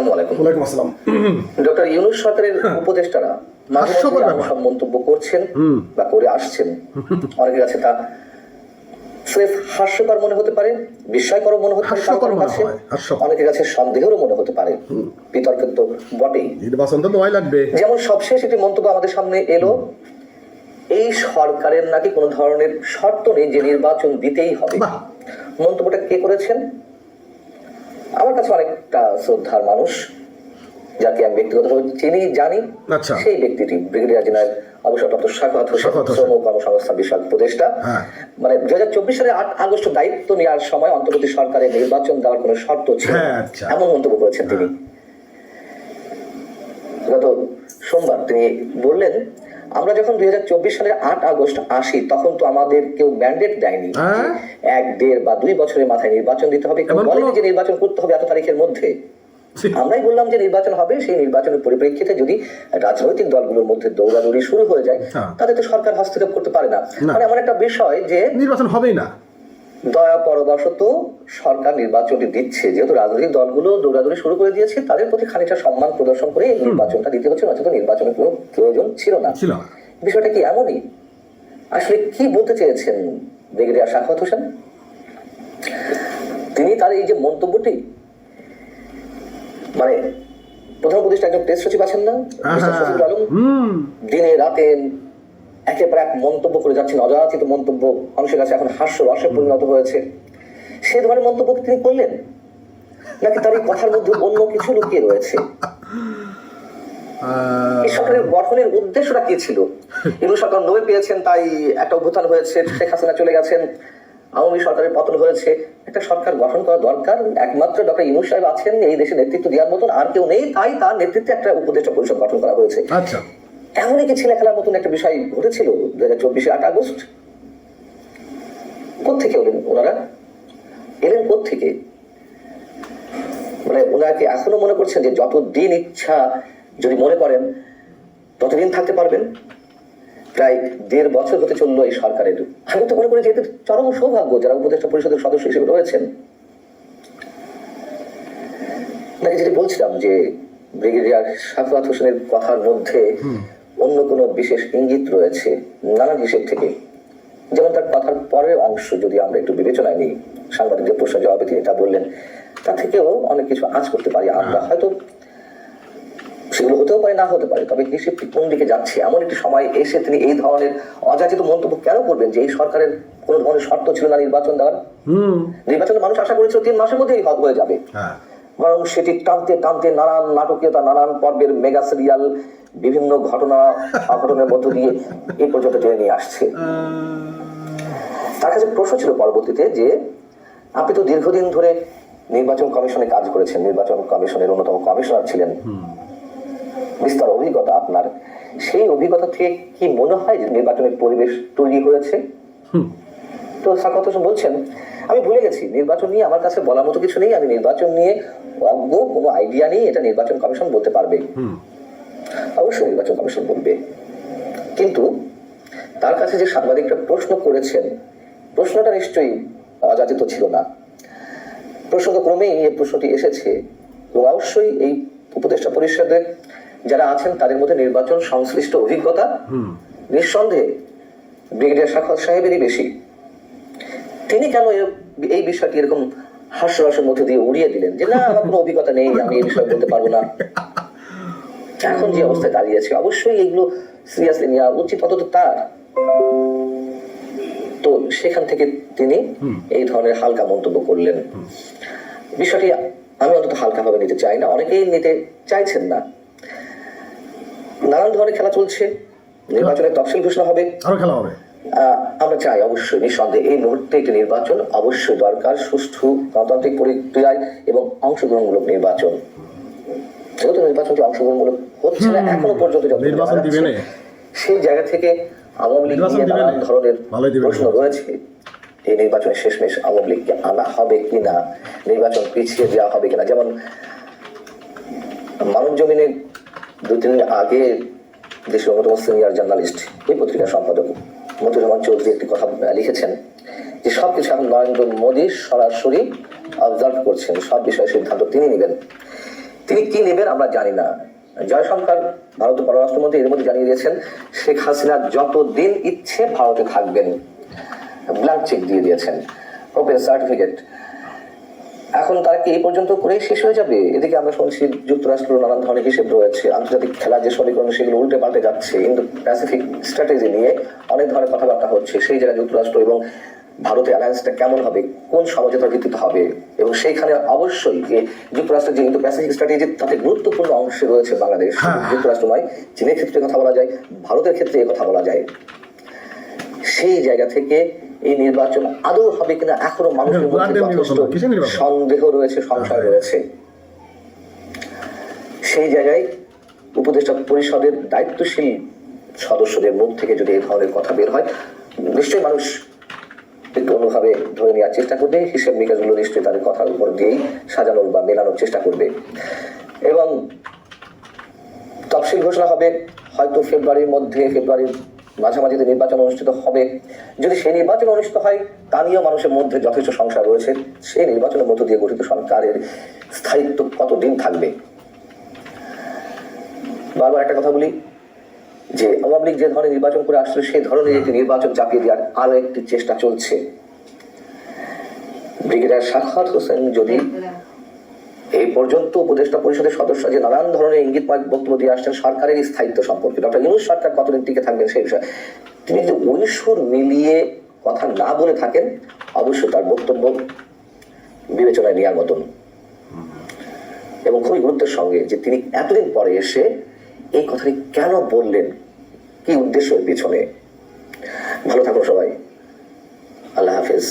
আসসালামু আলাইকুম। ওয়ালাইকুম আসসালাম। ডক্টর ইউনুস সরকারের উপদেষ্টারা মাঝে। সব মন্তব্য করছেন বা করে আসছেন। অনেকের কাছে তা স্রেফ হাস্যকর মনে হতে পারে বিস্ময়কর মনে হতে পারে কাছে অনেকের কাছে সন্দেহেরও মনে হতে পারে। বিতর্কের তো বটেই। নির্বাচন তো দোয়াই লাগবে। যেমন সবশেষ একটি মন্তব্য আমাদের সামনে এলো এই সরকারের নাকি কোনো ধরনের শর্ত নেই যে নির্বাচন দিতেই হবে। মন্তব্যটা কে করেছেন? আমার কাছে অনেকটা শ্রদ্ধার মানুষ যাকে আমি ব্যক্তিগতভাবে চিনি জানি আচ্ছা। সেই ব্যক্তিটি ব্রিগেডিয়ার জেনারেল অবসরপ্রাপ্ত হোসেন শ্রম কর্মসংস্থান বিষয়ক উপদেষ্টা হ্যাঁ। মানে দুই হাজার চব্বিশ সালের আট আগস্ট দায়িত্ব নেওয়ার সময় অন্তর্বর্তী সরকারের নির্বাচন দেওয়ার কোনো শর্ত ছিল। হ্যাঁ, আচ্ছা। এমন মন্তব্য করেছেন তিনি গত সোমবার তিনি বললেন আমরা যখন দুই হাজার চব্বিশ সালের আট আগস্ট আসি তখন তো আমাদের কেউ ম্যান্ডেট দেয়নি হ্যাঁ? এক দেড় বা দুই বছরের মাথায় নির্বাচন দিতে হবে। কেউ বলেনি যে নির্বাচন করতে হবে এত তারিখের মধ্যে। আমরাই বললাম যে নির্বাচন হবে সেই নির্বাচনের পরিপ্রেক্ষিতে যদি রাজনৈতিক দলগুলোর মধ্যে দৌড়াদৌড়ি শুরু হয়ে যায় তাদের তাতে তো সরকার হস্তক্ষেপ করতে পারে না। না। মানে এমন একটা বিষয় যে নির্বাচন হবেই না। দয়া পরবশত সরকার নির্বাচনটি দিচ্ছে। যেহেতু রাজনৈতিক দলগুলো দৌড়াদৌড়ি শুরু করে দিয়েছে তাদের প্রতি খানিকটা সম্মান প্রদর্শন করে এই নির্বাচনটা দিতে হচ্ছে নয়তো নির্বাচনের কোনো প্রয়োজন ছিল না। বিষয়টা কি এমনই? আসলে কি বলতে চেয়েছেন ব্রিগেডিয়ার শাখাত হোসেন? তিনি তার এই যে মন্তব্যটি মানে প্রধান উপদেষ্টা একজন প্রেস সচিব আছেন না দিনে রাতে একের পর এক মন্তব্য করে যাচ্ছেন অযাচিত মন্তব্য। মানুষের কাছে এখন হাস্য রসে পরিণত হয়েছে। সে ধরনের মন্তব্য তিনি করলেন? নাকি তার এই কথার মধ্যে অন্য কিছু লুকিয়ে রয়েছে? সরকারের গঠনের উদ্দেশ্যটা কি ছিল? এগুলো সরকার নবে পেয়েছেন তাই একটা অভ্যুত্থান হয়েছে শেখ হাসিনা চলে গেছেন আওয়ামী সরকারের পতন হয়েছে। একটা সরকার গঠন করা দরকার একমাত্র ডক্টর ইনুস সাহেব আছেন এই দেশে নেতৃত্ব দেওয়ার মতন আর কেউ নেই তাই তার নেতৃত্বে একটা উপদেষ্টা পরিষদ গঠন করা হয়েছে। আচ্ছা। এমনই কি ছেলে খেলার মতন একটা বিষয় ঘটেছিল দু হাজার চব্বিশে আট আগস্ট। কোথেকে এলেন ওনারা? এলেন কোথেকে মানে ওনাকে এখনও মনে করছেন যে যতদিন ইচ্ছা, যদি মনে করেন, ততদিন থাকতে পারবেন। প্রায় দেড় বছর হতে চলল এই সরকারের। আমি তো মনে করি যে চরম সৌভাগ্য যারা উপদেষ্টা পরিষদের সদস্য হিসেবে রয়েছেন। নাকি যেটি বলছিলাম যে ব্রিগেডিয়ার সাফাত হোসেনের কথার মধ্যে অন্য কোনো বিশেষ ইঙ্গিত রয়েছে নানান হিসেব থেকে। যেমন তার কথার পরের অংশ যদি আমরা একটু বিবেচনায় নিই সাংবাদিকদের প্রশ্ন জবাবে তিনি তা বললেন তা থেকেও অনেক কিছু আজ করতে পারি আমরা। হয়তো সেগুলো হতেও পারে না হতে পারে। তবে হিসেবটি কোন দিকে যাচ্ছে? এমন একটি সময় এসে তিনি এই ধরনের অযাচিত মন্তব্য কেন করবেন যে এই সরকারের কোন ধরনের শর্ত ছিল না নির্বাচন দেওয়ার? নির্বাচনে মানুষ আশা করেছিল তিন মাসের মধ্যেই হয়ে যাবে। হ্যাঁ। বরং সেটি টানতে টানতে নানান নাটকীয়তা নানান পর্বের মেগা সিরিয়াল বিভিন্ন ঘটনা অঘটনের মধ্য দিয়ে এই পর্যন্ত টেনে নিয়ে আসছে। তার কাছে প্রশ্ন ছিল পরবর্তীতে যে আপনি তো দীর্ঘদিন ধরে নির্বাচন কমিশনে কাজ করেছেন নির্বাচন কমিশনের অন্যতম কমিশনার ছিলেন। বিস্তর অভিজ্ঞতা আপনার। সেই অভিজ্ঞতা থেকে কি মনে হয় যে নির্বাচনের পরিবেশ তৈরি হয়েছে। তো সাকাত বলছেন আমি ভুলে গেছি। নির্বাচন নিয়ে আমার কাছে বলার মতো কিছু নেই। আমি নির্বাচন নিয়ে অজ্ঞ কোনো আইডিয়া নেই। এটা নির্বাচন কমিশন বলতে পারবে। হুম। অবশ্যই নির্বাচন কমিশন বলবে। কিন্তু তার কাছে যে সাংবাদিকরা প্রশ্ন করেছেন প্রশ্নটা নিশ্চয়ই অযাচিত ছিল না। প্রসঙ্গক্রমেই এই প্রশ্নটি এসেছে। এবং অবশ্যই এই উপদেষ্টা পরিষদে যারা আছেন তাদের মধ্যে নির্বাচন সংশ্লিষ্ট অভিজ্ঞতা নিঃসন্দেহে ব্রিগেডিয়ার সাক্ষাৎ সাহেবেরই বেশি। তিনি কেন এই বিষয়টি এরকম হাস্যরসের মধ্যে দিয়ে উড়িয়ে দিলেন? যে না আমার কোনো অভিজ্ঞতা নেই আমি এই বিষয়ে বলতে পারব না। এখন যে অবস্থায় দাঁড়িয়েছে অবশ্যই এগুলো সিরিয়াসলি নেওয়া উচিত অন্তত তার। তো সেখান থেকে তিনি এই ধরনের হালকা মন্তব্য করলেন। বিষয়টি আমি অন্তত হালকা ভাবে নিতে চাই না অনেকেই নিতে চাইছেন না। নানান ধরনের খেলা চলছে নির্বাচনের তফসিল ঘোষণা হবে। আরও খেলা হবে। আমরা চাই অবশ্যই নিঃসন্দেহে এই মুহূর্তে একটি নির্বাচন অবশ্যই দরকার সুষ্ঠু গণতান্ত্রিক প্রক্রিয়ায় এবং অংশগ্রহণমূলক নির্বাচন। যেহেতু নির্বাচনটি অংশগ্রহণমূলক হচ্ছে না এখনও পর্যন্ত নির্বাচন দিবে সেই জায়গা থেকে আওয়ামী লীগ নিয়ে নানান ধরনের প্রশ্ন রয়েছে। এই নির্বাচনে শেষমেশ আওয়ামী লীগকে আনা হবে কিনা নির্বাচন পিছিয়ে দেওয়া হবে কিনা যেমন মানব জমিনে দু তিন দিন আগে দেশের অন্যতম সিনিয়র জার্নালিস্ট এই পত্রিকার সম্পাদক মতিউর রহমান চৌধুরী একটি কথা লিখেছেন, যে সব কিছু এখন নরেন্দ্র মোদী সরাসরি অবজার্ভ করছেন, সব বিষয়ে সিদ্ধান্ত তিনি নেবেন। তিনি কি নেবেন আমরা জানি না। জয়শঙ্কর ভারতের পররাষ্ট্রমন্ত্রী এর মধ্যে জানিয়ে দিয়েছেন, শেখ হাসিনা যতদিন ইচ্ছে ভারতে থাকবেন। ব্ল্যাঙ্ক চেক দিয়ে দিয়েছেন। ওপেন সার্টিফিকেট এখন তারা কি এই পর্যন্ত করে শেষ হয়ে যাবে? এদিকে আমরা শুনছি যুক্তরাষ্ট্র নানান ধরনের হিসেব রয়েছে আন্তর্জাতিক খেলা যে সমীকরণ সেগুলো উল্টে পাল্টে যাচ্ছে ইন্দো প্যাসিফিক স্ট্র্যাটেজি নিয়ে অনেক ধরনের কথাবার্তা হচ্ছে সেই জায়গায় যুক্তরাষ্ট্র এবং ভারতের অ্যালায়েন্সটা কেমন হবে কোন সমঝোতার ভিত্তিতে হবে? এবং সেইখানে অবশ্যই যে যুক্তরাষ্ট্রের যে ইন্দো প্যাসিফিক স্ট্র্যাটেজি তাতে গুরুত্বপূর্ণ অংশে রয়েছে বাংলাদেশ শুধু হ্যাঁ। যুক্তরাষ্ট্র নয় চীনের ক্ষেত্রে কথা বলা যায় ভারতের ক্ষেত্রে কথা বলা যায়। সেই জায়গা থেকে এই নির্বাচন আদৌ হবে কিনা এখনও মানুষের হ্যাঁ, মধ্যে? সন্দেহ রয়েছে সংশয় রয়েছে। সেই জায়গায় উপদেষ্টা পরিষদের দায়িত্বশীল সদস্যদের মুখ থেকে যদি এই ধরনের কথা বের হয় নিশ্চয়ই মানুষ একটু অন্যভাবে ধরে নেওয়ার চেষ্টা করবে হিসেব নিকাশগুলো নিশ্চয়ই তাদের কথার উপর দিয়েই সাজানোর বা মেলানোর চেষ্টা করবে। এবং তফসিল ঘোষণা হবে হয়তো ফেব্রুয়ারির মধ্যে ফেব্রুয়ারির মাঝামাঝিতে নির্বাচন অনুষ্ঠিত হবে। যদি সেই নির্বাচন অনুষ্ঠিত হয়, তা নিয়েও মানুষের মধ্যে যথেষ্ট সংশয় রয়েছে। সেই নির্বাচনের মধ্য দিয়ে গঠিত সরকারের স্থায়িত্ব কতদিন থাকবে? বারবার একটা কথা বলি, যে আওয়ামী লীগ যে ধরনের নির্বাচন করে আসছে, সেই ধরনের একটি নির্বাচন চাপিয়ে দেওয়ার আরও একটি চেষ্টা চলছে। ব্রিগেডিয়ার সাখাত হোসেন যদি পর্যন্ত উপদেষ্টা পরিষদের সদস্য যে নানান ধরনের ইঙ্গিত বক্তব্য দিয়ে আসছেন, সরকারের স্থায়িত্ব সম্পর্কে। ডক্টর ইউনুস সরকার কতদিন টিকে থাকবেন সেই বিষয়ে? তিনি যদি ওই সুর মিলিয়ে কথা না বলে থাকেন, অবশ্যই তার বক্তব্য বিবেচনায় নেওয়ার মতন। এবং খুবই গুরুত্বের সঙ্গে যে তিনি এতদিন পরে এসে এই কথাটি কেন বললেন, কি উদ্দেশ্য এর পিছনে? ভালো থাকুন সবাই। আল্লাহ হাফেজ।